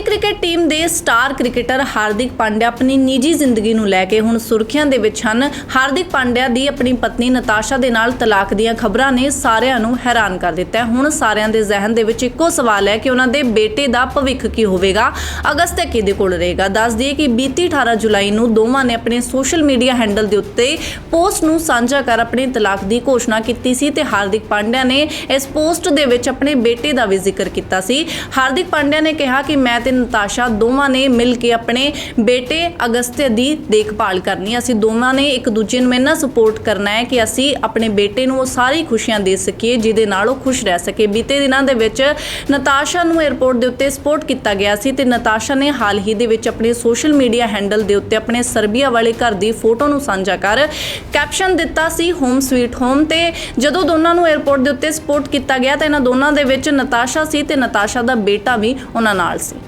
ਭਾਰਤੀ cricket team ਦੇ star cricketer Hardik Pandya ਆਪਣੀ ਨਿੱਜੀ ਜ਼ਿੰਦਗੀ ਨੂੰ ਲੈ ਕੇ ਹੁਣ ਸੁਰਖੀਆਂ ਦੇ ਵਿੱਚ ਹਨ। ਹਾਰਦਿਕ ਪਾਂਡਿਆ ਦੀ ਆਪਣੀ ਪਤਨੀ ਨਤਾਸ਼ਾ ਦੇ ਨਾਲ ਤਲਾਕ ਦੀਆਂ ਖਬਰਾਂ ਨੇ ਸਾਰਿਆਂ ਨੂੰ ਹੈਰਾਨ ਕਰ ਦਿੱਤਾ ਹੈ। ਹੁਣ ਸਾਰਿਆਂ ਦੇ ਜ਼ਿਹਨ ਦੇ ਵਿੱਚ ਇੱਕੋ ਸਵਾਲ ਹੈ ਕਿ ਉਹਨਾਂ ਦੇ ਬੇਟੇ ਦਾ ਭਵਿੱਖ ਕੀ ਹੋਵੇਗਾ? ਅਗਸਤ ਤੱਕ ਕਿਹਦੇ ਕੋਲ ਰਹੇਗਾ? ਦੱਸ ਦਈਏ ਕਿ ਬੀਤੀ 18 ਜੁਲਾਈ ਨੂੰ ਦੋਵਾਂ ਨੇ ਆਪਣੇ ਸੋਸ਼ਲ ਮੀਡੀਆ ਹੈਂਡਲ ਦੇ ਉੱਤੇ ਪੋਸਟ ਨੂੰ ਸਾਂਝਾ ਕਰ ਆਪਣੀ ਤਲਾਕ ਦੀ ਘੋਸ਼ਣਾ ਕੀਤੀ ਸੀ ਤੇ ਹਾਰਦਿਕ ਪਾਂਡਿਆ ਨੇ ਇਸ ਪੋਸਟ ਦੇ ਵਿੱਚ ਆਪਣੇ ਬੇਟੇ ਦਾ ਵੀ ਜ਼ਿਕਰ ਕੀਤਾ ਸੀ। ਹਾਰਦਿਕ ਪਾਂਡਿਆ ਨੇ ਕਿਹਾ ਕਿ ਮੈਂ ਤੇ ਨਤਾਸ਼ਾ ਦੋਵਾਂ ਨੇ ਮਿਲ ਕੇ ਆਪਣੇ ਬੇਟੇ ਅਗਸਤਿਆ ਦੀ ਦੇਖਭਾਲ ਕਰਨੀ ਅਸੀਂ ਦੋਵਾਂ ਨੇ ਇੱਕ ਦੂਜੇ ਨੂੰ ਇੰਨਾ ਸਪੋਰਟ ਕਰਨਾ ਹੈ ਕਿ ਅਸੀਂ ਆਪਣੇ ਬੇਟੇ ਨੂੰ ਉਹ ਸਾਰੀ ਖੁਸ਼ੀਆਂ ਦੇ ਸਕੀਏ, ਜਿਹਦੇ ਨਾਲ ਉਹ ਖੁਸ਼ ਰਹਿ ਸਕੇ। ਬੀਤੇ ਦਿਨਾਂ ਦੇ ਵਿੱਚ ਨਤਾਸ਼ਾ ਨੂੰ 에ਅਰਪੋਰਟ ਦੇ ਉੱਤੇ ਸਪੋਰਟ ਕੀਤਾ ਗਿਆ ਸੀ ਤੇ ਨਤਾਸ਼ਾ ਨੇ ਹਾਲ ਹੀ ਦੇ ਵਿੱਚ ਆਪਣੇ ਸੋਸ਼ਲ ਮੀਡੀਆ ਹੈਂਡਲ ਦੇ ਉੱਤੇ ਆਪਣੇ ਸਰਬੀਆ ਵਾਲੇ ਘਰ ਦੀ ਫੋਟੋ ਨੂੰ ਸਾਂਝਾ ਕਰ ਕੈਪਸ਼ਨ ਦਿੱਤਾ ਸੀ ਹੋਮ ਸਵੀਟ ਹੋਮ ਤੇ ਜਦੋਂ ਦੋਨਾਂ ਨੂੰ 에ਅਰਪੋਰਟ ਦੇ ਉੱਤੇ ਸਪੋਰਟ ਕੀਤਾ ਗਿਆ ਤਾਂ ਇਹਨਾਂ ਦੋਨਾਂ ਦੇ ਵਿੱਚ ਨਤਾਸ਼ਾ ਸੀ ਤੇ ਨਤਾਸ਼ਾ ਦਾ ਬੇਟਾ ਵੀ ਉਹਨਾਂ ਨਾਲ ਸੀ।